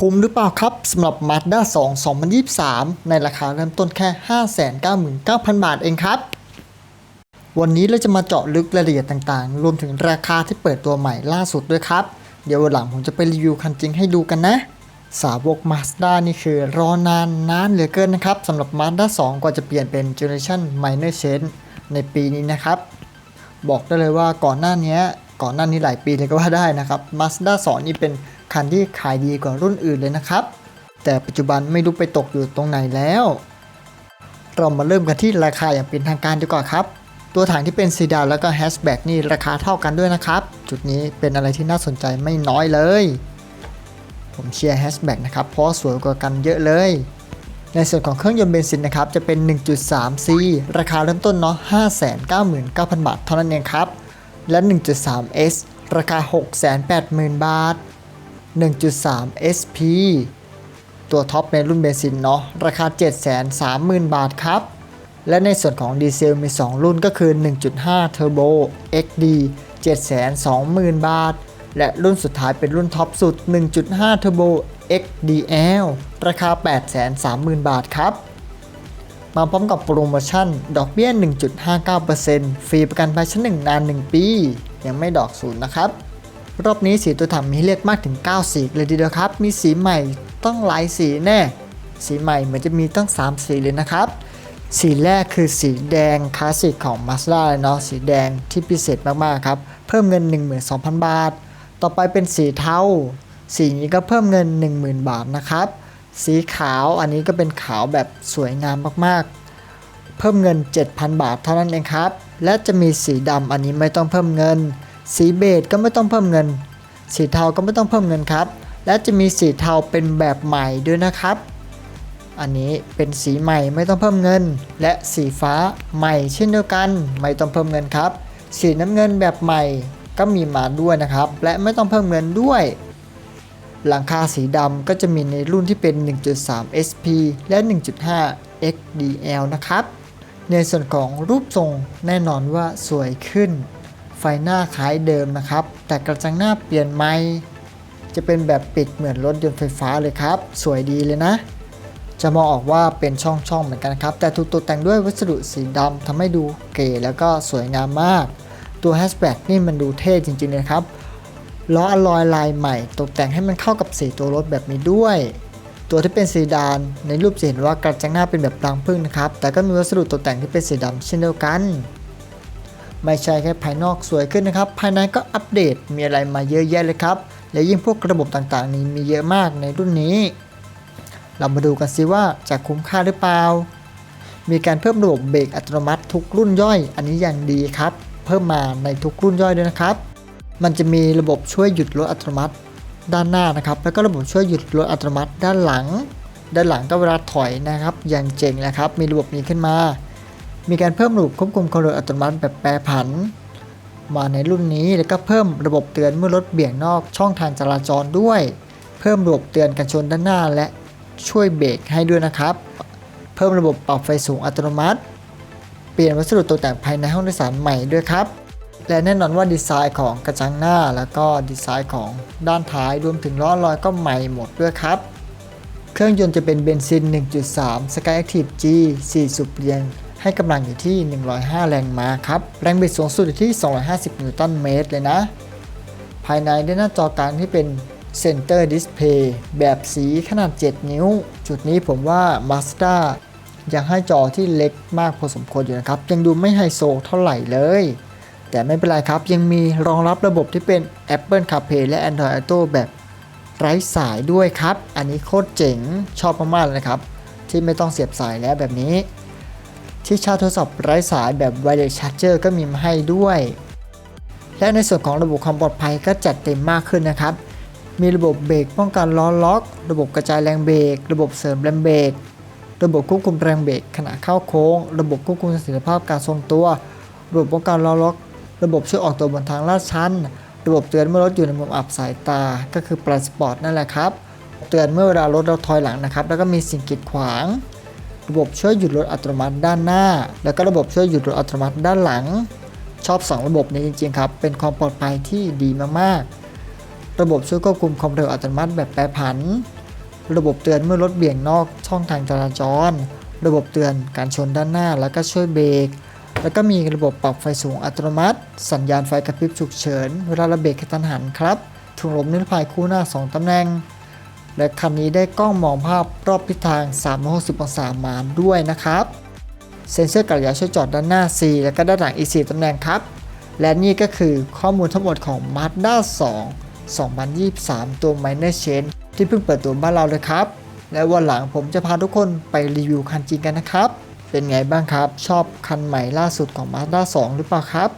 คุ้มหรือเปล่าครับสำหรับ Mazda 2 2023 ในราคาเริ่มต้นแค่ 599,000 บาทเองครับ วันนี้เราจะมาเจาะลึกรายละเอียดต่างๆ รวมถึงราคาที่เปิดตัวใหม่ล่าสุดด้วยครับ เดี๋ยววันหลังผมจะไปรีวิวคันจริงให้ดูกันนะ สาวก Mazda นี่คือรอนานนานเหลือเกินนะครับสำหรับ Mazda 2 กว่าจะเปลี่ยนเป็น Generation Minor Change ในปีนี้นะครับ บอกได้เลยว่าก่อนหน้านี้ก่อนหน้านี้หลายปีเลยก็ว่าได้นะครับ Mazda 2 นี่เป็น คันที่ขายดีกว่ารุ่นอื่นเลยนะครับ แต่ปัจจุบันไม่รู้ไปตกอยู่ตรงไหนแล้ว เรามาเริ่มกันที่ราคาอย่างเป็นทางการดีกว่าครับ ตัวถังที่เป็นซีดานแล้วก็แฮชแบ็กนี่ราคาเท่ากันด้วยนะครับ จุดนี้เป็นอะไรที่น่าสนใจไม่น้อยเลย ผมเชียร์แฮชแบ็กนะครับเพราะสวยกว่ากันเยอะเลยในส่วนของเครื่องยนต์เบนซินนะครับ จะเป็น 1.3C ราคาเริ่มต้นเนาะ 599,000 บาทเท่านั้นเองครับ และ 1.3S ราคา 680,000 บาท 1.3 SP ตัวท็อปในรุ่นเบนซินเนาะราคา 730,000 บาทครับ และในส่วนของดีเซลมี 2 รุ่นก็คือ 1.5 Turbo XD 720,000 บาท และรุ่นสุดท้ายเป็นรุ่นท็อปสุด 1.5 Turbo XDL ราคา 830,000 บาทครับ มาพร้อมกับโปรโมชั่น ดอกเบี้ย 1.59%ฟรีประกันภัยชั้น1นาน 1 ปี ยังไม่ดอกศูนย์นะครับ รอบนี้สีตัวถังมีให้เลือกมากถึง 9 สีเลยทีเดียวครับ มีสีใหม่ต้องหลายสีแน่ สีใหม่เหมือนจะมีตั้ง 3 สีเลยนะครับ สีแรกคือสีแดงคลาสสิกของ Mazda เลยเนาะ สีแดงที่พิเศษมากๆครับ เพิ่มเงิน 12,000 บาท ต่อไปเป็นสีเทา สีนี้ก็เพิ่มเงิน 10,000 บาทนะครับ สีขาวอันนี้ก็เป็นขาวแบบสวยงามมากๆ เพิ่มเงิน 7,000 บาทเท่านั้นเองครับ และจะมีสีดำอันนี้ไม่ต้องเพิ่มเงิน สีเบจก็ไม่ต้องเพิ่มเงิน สีเทาก็ไม่ต้องเพิ่มเงินครับ และจะมีสีเทาเป็นแบบใหม่ด้วยนะครับ อันนี้เป็นสีใหม่ไม่ต้องเพิ่มเงิน และสีฟ้าใหม่เช่นเดียวกันไม่ต้องเพิ่มเงินครับ สีน้ำเงินแบบใหม่ก็มีมาด้วยนะครับ และไม่ต้องเพิ่มเงินด้วย หลังคาสีดำก็จะมีในรุ่นที่เป็น 1.3 SP และ 1.5 XDL นะครับ ในส่วนของรูปทรงแน่นอนว่าสวยขึ้น ฟหน้าคล้ายเดิมนะครับ แต่กระจังหน้าเปลี่ยนใหม่จะเป็นแบบปิดเหมือนรถยนต์ไฟฟ้าเลยครับ สวยดีเลยนะ จะมองออกว่าเป็นช่องๆเหมือนกันครับ แต่ถูกตกแต่งด้วยวัสดุสีดำทำให้ดูเก๋แล้วก็สวยงามมาก ตัวแฮชแบ็กนี่มันดูเท่จริงๆเลยครับล้ออลลอยลายใหม่ ตกแต่งให้มันเข้ากับสีตัวรถแบบนี้ด้วย ตัวที่เป็นสีดานในรูปจะเห็นว่ากระจังหน้าเป็นแบบรังผึ้งนะครับ แต่ก็มีวัสดุตกแต่งที่เป็นสีดำเช่นเดียวกัน ไม่ใช่แค่ภายนอกสวยขึ้นนะครับ ภายในก็อัปเดตมีอะไรมาเยอะแยะเลยครับ และยิ่งพวกระบบต่างๆ นี้มีเยอะมากในรุ่นนี้ เรามาดูกันสิว่าจะคุ้มค่าหรือเปล่า มีการเพิ่มระบบเบรกอัตโนมัติทุกรุ่นย่อย อันนี้อย่างดีครับ เพิ่มมาในทุกรุ่นย่อยด้วยนะครับ มันจะมีระบบช่วยหยุดรถอัตโนมัติ ด้านหน้านะครับ แล้วก็ระบบช่วยหยุดรถอัตโนมัติด้านหลัง ด้านหลังก็เวลาถอยนะครับ อย่างเจ๋งนะครับ มีระบบนี้ขึ้นมา มีการเพิ่มระบบควบคุมความเร็วอัตโนมัติแบบแปรผัน มาในรุ่นนี้แล้วก็เพิ่มระบบเตือนเมื่อรถเบี่ยงนอกช่องทางจราจรด้วย เพิ่มระบบเตือนกันชนด้านหน้า และช่วยเบรกให้ด้วยนะครับ เพิ่มระบบปรับไฟสูงอัตโนมัติ เปลี่ยนวัสดุตกแต่งภายในห้องโดยสารใหม่ด้วยครับและแน่นอนว่าดีไซน์ของกระจังหน้าแล้วก็ดีไซน์ของด้านท้ายรวมถึงล้อลอยก็ใหม่หมดด้วยครับ เครื่องยนต์จะเป็นเบนซิน 1.3 Skyactiv G 4 สูบเรียง ให้กำลังอยู่ที่ 105 แรงม้าครับ แรงบิดสูงสุดอยู่ที่ 250 นิวตันเมตรเลยนะ ภายในได้หน้าจอกลางที่เป็น Center Display แบบสีขนาด 7 นิ้ว จุดนี้ผมว่า Mazda ยังให้จอที่เล็กมากพอสมควรอยู่นะครับ ยังดูไม่ไฮโซเท่าไหร่เลย แต่ไม่เป็นไรครับ ยังมีรองรับระบบที่เป็น Apple CarPlay และ Android Auto แบบไร้สายด้วยครับ อันนี้โคตรเจ๋งชอบมากๆเลยนะครับ ที่ไม่ต้องเสียบสายแล้วแบบนี้ ที่ชาร์จโทรศัพท์ไร้สายแบบ Wireless Charger ก็มีมาให้ด้วย และในส่วนของระบบความปลอดภัยก็จัดเต็มมากขึ้นนะครับ มีระบบเบรกป้องกันล้อล็อก ระบบกระจายแรงเบรก ระบบเสริมแรงเบรก ระบบควบคุมแรงเบรกขณะเข้าโค้ง ระบบควบคุมเสถียรภาพการทรงตัว ระบบป้องกันล้อล็อก ระบบช่วยออกตัวบนทางลาดชัน ระบบเตือนเมื่อรถอยู่ในมุมอับสายตา ก็คือปลายสปอร์ตนั่นแหละครับ เตือนเมื่อเวลารถเราถอยหลังนะครับ แล้วก็มีสิ่งกีดขวาง ระบบช่วยหยุดรถอัตโนมัติด้านหน้า แล้วก็ระบบช่วยหยุดรถอัตโนมัติด้านหลัง ชอบ 2 ระบบนี้จริงๆครับ เป็นความปลอดภัยที่ดีมากๆ ระบบช่วยควบคุมความเร็วอัตโนมัติแบบแปรผัน ระบบเตือนเมื่อรถเบี่ยงนอกช่องทางจราจร ระบบเตือนการชนด้านหน้า แล้วก็ช่วยเบรก แล้วก็มีระบบปรับไฟสูงอัตโนมัติ สัญญาณไฟกระพริบฉุกเฉิน เวลาเราเบรกกระทันหันครับถุงลมนิรภัยคู่หน้า 2ตำแหน่ง และคันนี้ได้กล้องมองภาพรอบทิศทาง 360 องศามาด้วยนะครับ เซ็นเซอร์กักยาช่วยจอดด้านหน้า4และก็ด้านหลังอีก 4ตำแหน่งครับ และนี่ก็คือข้อมูลทั้งหมดของ Mazda 2 2023 ตัว Minor Change ที่เพิ่งเปิดตัวบ้านเราเลยครับ และวันหลังผมจะพาทุกคนไปรีวิวคันจริงกันนะครับ เป็นไงบ้างครับ ชอบคันใหม่ล่าสุดของ Mazda 2 หรือเปล่าครับ